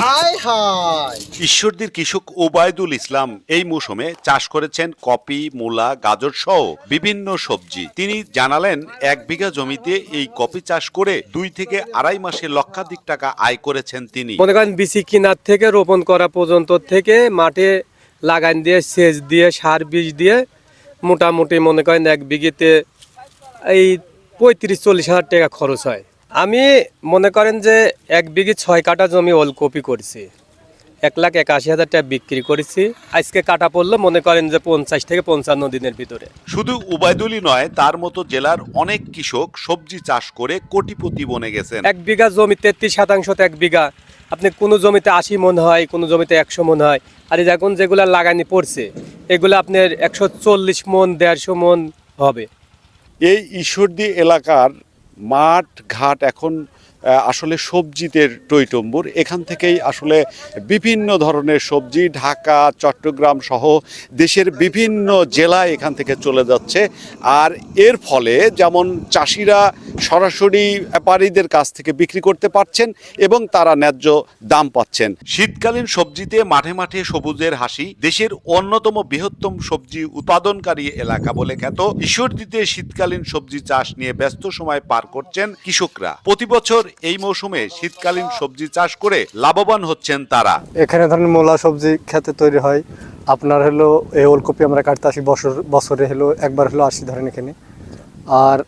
আয় হায় ঈশ্বরদীর কৃষক ওবায়দুল ইসলাম এই মৌসুমে চাষ করেছেন কপি মূলা গাজর সহ বিভিন্ন সবজি। তিনি জানালেন এক বিঘা জমিতে এই কপি চাষ করে দুই থেকে আড়াই মাসে লক্ষাধিক টাকা আয় করেছেন তিনি। মনে করেন বিচি কিনার থেকে রোপণ করা পর্যন্ত থেকে মাঠে লাগান দিয়ে সেচ দিয়ে সার বীজ দিয়ে মোটামুটি মনে করেন এক বিঘিতে এই পঁয়ত্রিশ চল্লিশ হাজার টাকা খরচ হয়। আমি মনে করেন যে এক বিঘি ছয় কাটা জমি ওলকপি করছি। এক লাখ একাশি হাজার টাকা বিক্রি করেছি। আজকে কাটা পড়ল মনে করেন যে পঞ্চাশ থেকে পঞ্চান্ন দিনের ভিতরে। শুধু উবায়দুলই নয় তার মতো জেলার অনেক কৃষক সবজি চাষ করে কোটিপতি বনে গেছেন। এক বিঘা জমি তেত্রিশ শতাংশতে এক বিঘা। আপনি কোনো জমিতে আশি মন হয় কোনো জমিতে একশো মন হয়। আর এখন যেগুলো লাগানি পড়ছে এগুলো আপনার একশো চল্লিশ মন দেড়শো মন হবে। এই ঈশ্বরদী এলাকার মাঠ ঘাট এখন আসলে সবজিতে টইটম্বুর। এখান থেকেই আসলে বিভিন্ন ধরনের সবজি ঢাকা, চট্টগ্রাম সহ দেশের বিভিন্ন জেলায় এখান থেকে চলে যাচ্ছে। আর এর ফলে যেমন চাষিরা সরাসরি ব্যাপারীদের কাছ থেকে বিক্রি করতে পারছেন এবং তারা ন্যায্য দাম পাচ্ছেন। শীতকালীন সবজিতে মাঠে মাঠে সবুজের হাসি দেশের অন্যতম বৃহত্তম সবজি উৎপাদনকারী এলাকা বলে খ্যাত। ঈশ্বরদীতে শীতকালীন সবজি চাষ নিয়ে ব্যস্ত সময় পার করছেন কৃষকরা। প্রতি বছর এই মৌসুমে শীতকালীন সবজি চাষ করে লাভবান হচ্ছেন তারা। এখানে ধরেন মূলা সবজি খেতে তৈরি হয়। আপনার হলো এই ওলকপি আমরা কাটতে আসি বছর বছরে হলো একবার হলো আসি ধরেন এখানে। আর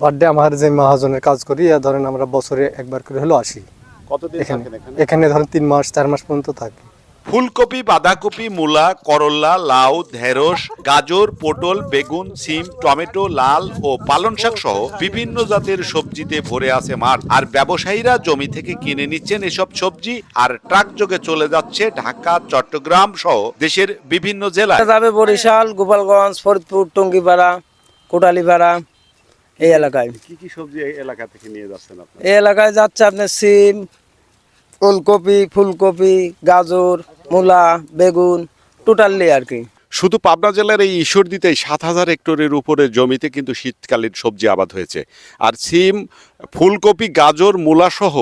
বার্থডে আমার যে মহাজনের কাজ করি ধরেন আমরা বছরে একবার করে হলো আসি। কতদিন এখানে? এখানে ধরেন তিন মাস চার মাস পর্যন্ত থাকি। ফুলকপি বাঁধাকপি মূলা করল্লা লাউ ঢেঁড়স গাজর পটল বেগুন সিম টমেটো লাল ও পালং শাক সহ বিভিন্ন জাতের সবজিতে ভরে আছে মাঠ। আর ব্যবসায়ীরা জমি থেকে কিনে নিচ্ছেন এসব সবজি আর ট্রাক যোগে চলে যাচ্ছে ঢাকা চট্টগ্রাম সহ দেশের বিভিন্ন জেলায়। যাবে বরিশাল গোপালগঞ্জ ফরিদপুর টঙ্গিপাড়া কোটালীপাড়া এই এলাকায়। কি কি সবজি এলাকা থেকে নিয়ে যাচ্ছেন আপনার? এই এলাকায় যাচ্ছে আপনার সিম ওলকপি ফুলকপি গাজর মূলা বেগুন টোটালি আর কি। শুধু পাবনা জেলার এই ঈশ্বরদীতে সাত হাজার হেক্টরের উপরে জমিতে কিন্তু শীতকালীন সবজি আবাদ হয়েছে। আর সিম ফুলকপি গাজর মূলা সহ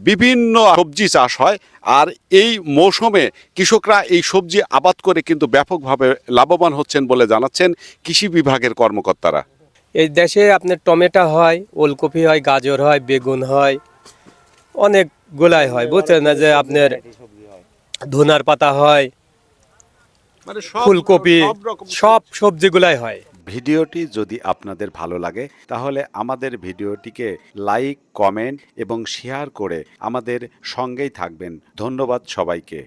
বিভিন্ন সবজি চাষ হয়। আর এই মৌসুমে কৃষকরা এই সবজি আবাদ করে কিন্তু ব্যাপকভাবে লাভবান হচ্ছেন বলে জানাচ্ছেন কৃষি বিভাগের কর্মকর্তারা। এই দেশে আপনার টমেটো হয় ওলকপি হয় গাজর হয় বেগুন হয় অনেক গোলাই হয়। বুঝছেন না যে আপনার ধনার পাতা হয় মানে ফুলকপি সব সবজিগুলাই হয়। ভিডিওটি যদি আপনাদের ভালো লাগে তাহলে আমাদের ভিডিওটিকে লাইক কমেন্ট এবং শেয়ার করে আমাদের সঙ্গেই থাকবেন। ধন্যবাদ সবাইকে।